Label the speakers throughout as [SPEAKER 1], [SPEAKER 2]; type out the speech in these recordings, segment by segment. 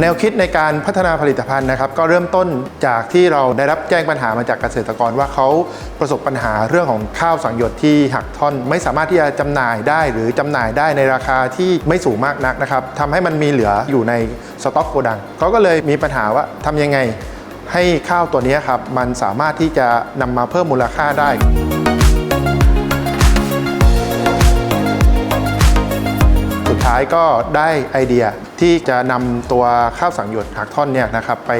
[SPEAKER 1] แนวคิดในการพัฒนาผลิตภัณฑ์นะครับ ก็เริ่มต้นจากที่เราได้รับแจ้งปัญหามาจากเกษตรกรว่าเขาประสบปัญหาเรื่องของข้าวสังหยดที่หักท่อน ไม่สามารถที่จะจำหน่ายได้ หรือจำหน่ายได้ในราคาที่ไม่สูงมากนักนะครับทำให้มันมีเหลืออยู่ในสต็อกโกดังเขาก็เลยมีปัญหาว่าทำยังไงให้ข้าวตัวนี้ครับมันสามารถที่จะนำมาเพิ่มมูลค่าได้ายก็ได้ไอเดียที่จะนำตัวข้าวสังหยดหักท่อนเนี่ยนะครับไป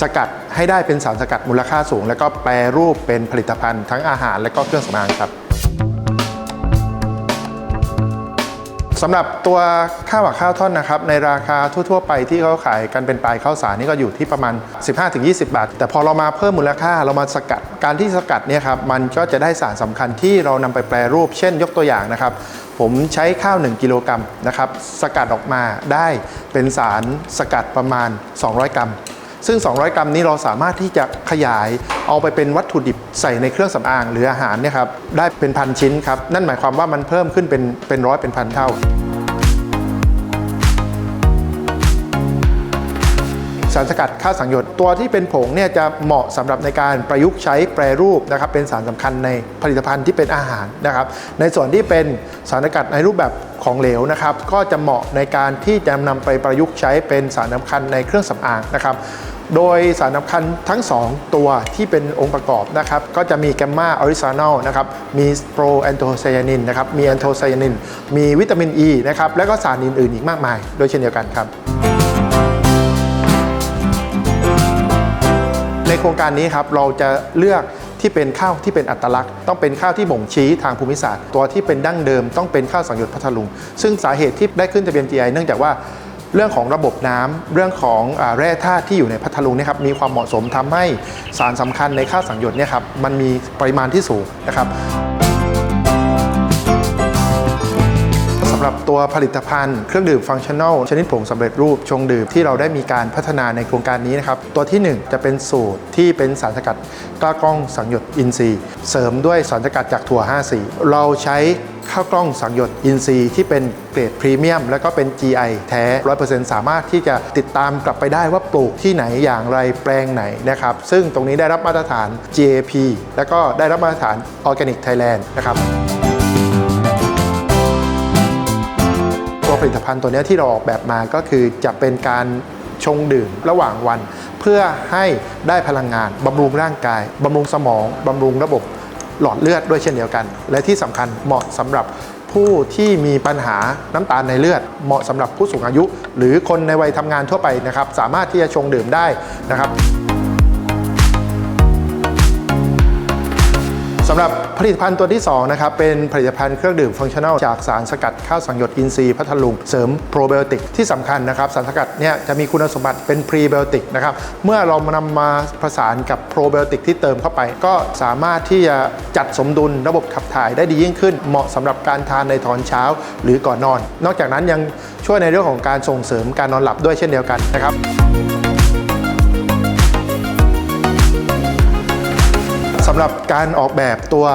[SPEAKER 1] สกัดให้ได้เป็นสารสกัดมูลค่าสูง แล้วก็แปรรูปเป็นผลิตภัณฑ์ทั้งอาหารและก็เครื่องสำอางครับ สำหรับตัวข้าวหักข้าวท่อนนะครับในราคาทั่ว ๆ ไปที่เขาขายกันเป็นปลายข้าวสารนี่ก็อยู่ที่ประมาณ 15-20 บาท แต่พอเรามาเพิ่มมูลค่าเรามาสกัดการที่สกัดเนี่ยครับมันก็จะได้สารสำคัญที่เรานำไปแปรรูป เช่นยกตัวอย่างนะครับ ผมใช้ข้าว 1 กิโลกรัมนะครับสกัดออกมาได้เป็นสารสกัดประมาณ 200 กรัม ซึ่ง 200 กรัมนี้เราสามารถที่จะขยายเอาไปเป็นวัตถุดิบใส่ในเครื่องสำอางหรืออาหารเนี่ยครับได้เป็นพันชิ้นครับนั่นหมายความว่ามันเพิ่มขึ้นเป็นเป็นร้อยเป็นพันเท่าารสกัดข้าวสังหยดตัวที่เป็นผงเนี่ยจะเหมาะสำหรับในการประยุกต์ใช้แปรรูปนะครับเป็นสารสำคัญในผลิตภัณฑ์ที่เป็นอาหารนะครับ ในส่วนที่เป็นสารสกัดในรูปแบบของเหลวนะครับ ก็จะเหมาะในการที่จะนำไปประยุกต์ใช้เป็นสารสำคัญในเครื่องสำอางนะครับโดยสารสำคัญทั้ง 2 ตัวที่เป็นองค์ประกอบนะครับ ก็จะมีแกมมาออริซานอลนะครับ มีโปรแอนโทไซยานินนะครับ มีแอนโทไซยานิน มีวิตามินอ e ีนะครับ และก็สารอื่นๆอีกมากมาย โดยเช่นเดียวกันครับ ในโครงการนี้ครับเราจะเลือกที่เป็นข้าวที่เป็นอัตลักษณ์ ต้องเป็นข้าวที่บ่งชี้ทางภูมิศาสตร์ ตัวที่เป็นดั้งเดิมต้องเป็นข้าวสังหยดพัทลุง ซึ่งสาเหตุที่ได้ขึ้นทะเบียน GI เนื่องจากว่าเรื่องของระบบน้ำเรื่องของอแร่ธาตุที่อยู่ในพัทลุงนะครับมีความเหมาะสมทำให้สารสำคัญในข้าวสังหยดเนี่ยครับมันมีปริมาณที่สูงนะครับำหรับตัวผลิตภัณฑ์เครื่องดื่มฟังชั่น a ลชนิดผงสำเร็จรูปชงดื่มที่เราได้มีการพัฒนาในโครงการนี้นะครับ ตัวที่ 1 จะเป็นสูตรที่เป็นสารสกัดกล้ากล้องสังหยดอินทรีย์ เสริมด้วยสารสกัดจากถั่ว 5 สีเราใช้ข้าวกล้องสังหยดอินทรีย์ที่เป็นเกรดพรีเมียม แล้วก็เป็น GI แท้ 100%สามารถที่จะติดตามกลับไปได้ว่าปลูกที่ไหนอย่างไรแปลงไหนนะครับ ซึ่งตรงนี้ได้รับมาตรฐาน GAP แล้วก็ได้รับมาตรฐาน Organic Thailand นะครับ ผลิตภัณฑ์ตัวนี้ที่เราออกแบบมาก็คือจะเป็นการชงดื่มระหว่างวัน เพื่อให้ได้พลังงานบำรุงร่างกายบำรุงสมองบำรุงระบบหลอดเลือดด้วยเช่นเดียวกัน และที่สำคัญเหมาะสำหรับผู้ที่มีปัญหาน้ำตาลในเลือด เหมาะสำหรับผู้สูงอายุ หรือคนในวัยทำงานทั่วไปนะครับ สามารถที่จะชงดื่มได้นะครับ สำหรับผลิตภัณฑ์ตัวที่2นะครับเป็นผลิตภัณฑ์เครื่องดื่มฟังชั่นแนลจากสารสกัดข้าวสังหยดอินทรีย์พัทลุงเสริมโปรไบโอติกที่สำคัญนะครับสารสกัดเนี่ยจะมีคุณสมบัติเป็นพรีไบโอติกนะครับเมื่อเรามานำมาผสานกับโปรไบโอติกที่เติมเข้าไป ก็สามารถที่จะจัดสมดุลระบบขับถ่ายได้ดียิ่งขึ้น เหมาะสำหรับการทานในตอนเช้าหรือก่อนนอน นอกจากนั้นยังช่วยในเรื่องของการส่งเสริมการนอนหลับด้วยเช่นเดียวกันนะครับำหรับการออกแบบตัว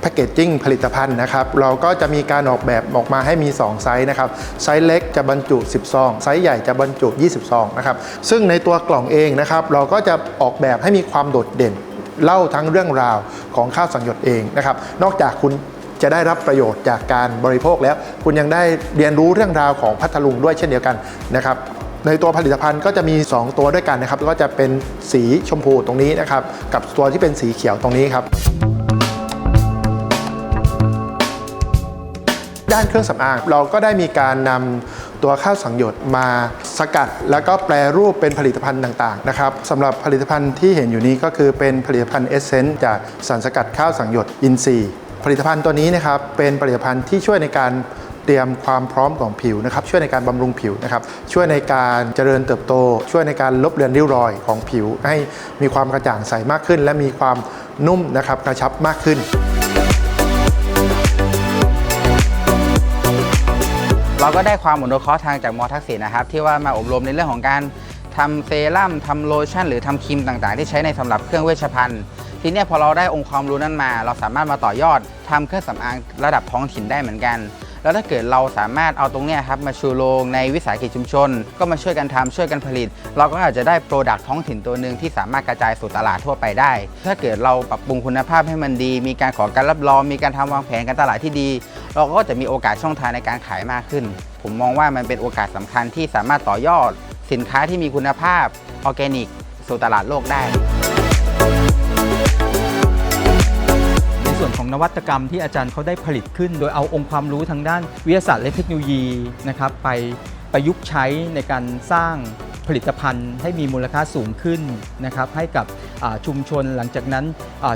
[SPEAKER 1] แพคเกจจิ้งผลิตภัณฑ์นะครับ เราก็จะมีการออกแบบออกมาให้มี 2 ไซส์นะครับ ไซส์เล็กจะบรรจุ 10 ซอง ไซส์ใหญ่จะบรรจุ 20 ซองนะครับ ซึ่งในตัวกล่องเองนะครับ เราก็จะออกแบบให้มีความโดดเด่น เล่าทั้งเรื่องราวของข้าวสังหยดเองนะครับ นอกจากคุณจะได้รับประโยชน์จากการบริโภคแล้ว คุณยังได้เรียนรู้เรื่องราวของพัทลุงด้วยเช่นเดียวกันนะครับ ในตัวผลิตภัณฑ์ก็จะมี 2 ตัวด้วยกันนะครับก็จะเป็นสีชมพูตรงนี้นะครับกับตัวที่เป็นสีเขียวตรงนี้ครับด้านเครื่องสำอางเราก็ได้มีการนำตัวข้าวสังหยดมาสกัด แล้วก็แปรรูปเป็นผลิตภัณฑ์ต่างๆนะครับสำหรับผลิตภัณฑ์ที่เห็นอยู่นี้ก็คือเป็นผลิตภัณฑ์เอเซนต์จากสารสกัดข้าวสังหยดอินทรีย์ผลิตภัณฑ์ตัวนี้นะครับเป็นผลิตภัณฑ์ที่ช่วยในการ เตรียมความพร้อมของผิวนะครับช่วยในการบำรุงผิวนะครับช่วยในการเจริญเติบโต ช่วยในการลบเลือนริ้วรอยของผิว ให้มีความกระจ่างใสมากขึ้น และมีความนุ่มนะครับกระชับมากขึ้น
[SPEAKER 2] เราก็ได้ความอนุเคราะห์ทางจากมอทักษิณนะครับ ที่ว่ามาอบรมในเรื่องของการทำเซรั่มทำโลชั่น หรือทำครีมต่างๆ ที่ใช้ในสำหรับเครื่องเวชภัณฑ์ ทีนี้พอเราได้องค์ความรู้นั้นมา เราสามารถมาต่อยอดทำเครื่องสำอางระดับท้องถิ่นได้เหมือนกัน แล้วถ้าเกิดเราสามารถเอาตรงนี้ครับมาชูโรงในวิสาหกิจชุมชน ก็มาช่วยกันทำช่วยกันผลิต เราก็อาจจะได้โปรดักต์ท้องถิ่นตัวหนึ่งที่สามารถกระจายสู่ตลาดทั่วไปได้ ถ้าเกิดเราปรับปรุงคุณภาพให้มันดี มีการขอการรับรอง มีการทำวางแผนการตลาดที่ดี เราก็จะมีโอกาสช่องทางในการขายมากขึ้น ผมมองว่ามันเป็นโอกาสสำคัญที่สามารถต่อยอด สินค้าที่มีคุณภาพออร์แกนิก สู่ตลาดโลกได้
[SPEAKER 3] ส่วนของนวัตกรรมที่อาจารย์เขาได้ผลิตขึ้น โดยเอาองค์ความรู้ทางด้านวิทยาศาสตร์และเทคโนโลยีนะครับไปประยุกต์ใช้ในการสร้างผลิตภัณฑ์ให้มีมูลค่าสูงขึ้นนะครับให้กับชุมชนหลังจากนั้น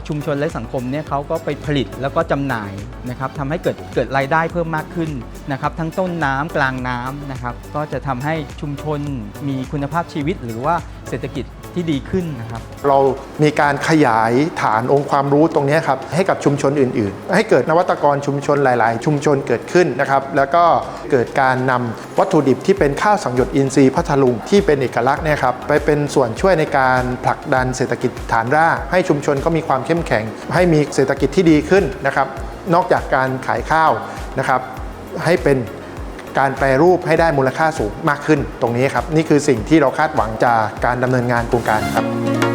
[SPEAKER 3] ชุมชนและสังคมเนี่ยเขาก็ไปผลิตแล้วก็จำหน่ายนะครับทำให้เกิดเกิดรายได้เพิ่มมากขึ้นนะครับทั้งต้นน้ำกลางน้ำนะครับก็จะทำให้ชุมชนมีคุณภาพชีวิต หรือว่าเศรษฐกิจ ที่ดีขึ้นนะครับ
[SPEAKER 1] เรามีการขยายฐานองค์ความรู้ตรงนี้ครับให้กับชุมชนอื่น ๆ ให้เกิดนวัตกรชุมชนหลาย ๆ ชุมชนเกิดขึ้นนะครับ แล้วก็เกิดการนำวัตถุดิบที่เป็นข้าวสังหยดอินทรีย์พัทลุงที่เป็นเอกลักษณ์เนี่ยครับไปเป็นส่วนช่วยในการผลักดันเศรษฐกิจฐานรากให้ชุมชนก็มีความเข้มแข็ง ให้มีเศรษฐกิจที่ดีขึ้นนะครับ นอกจากการขายข้าวนะครับให้เป็น การแปรรูปให้ได้มูลค่าสูงมากขึ้นตรงนี้ครับ นี่คือสิ่งที่เราคาดหวังจากการดำเนินงานโครงการครับ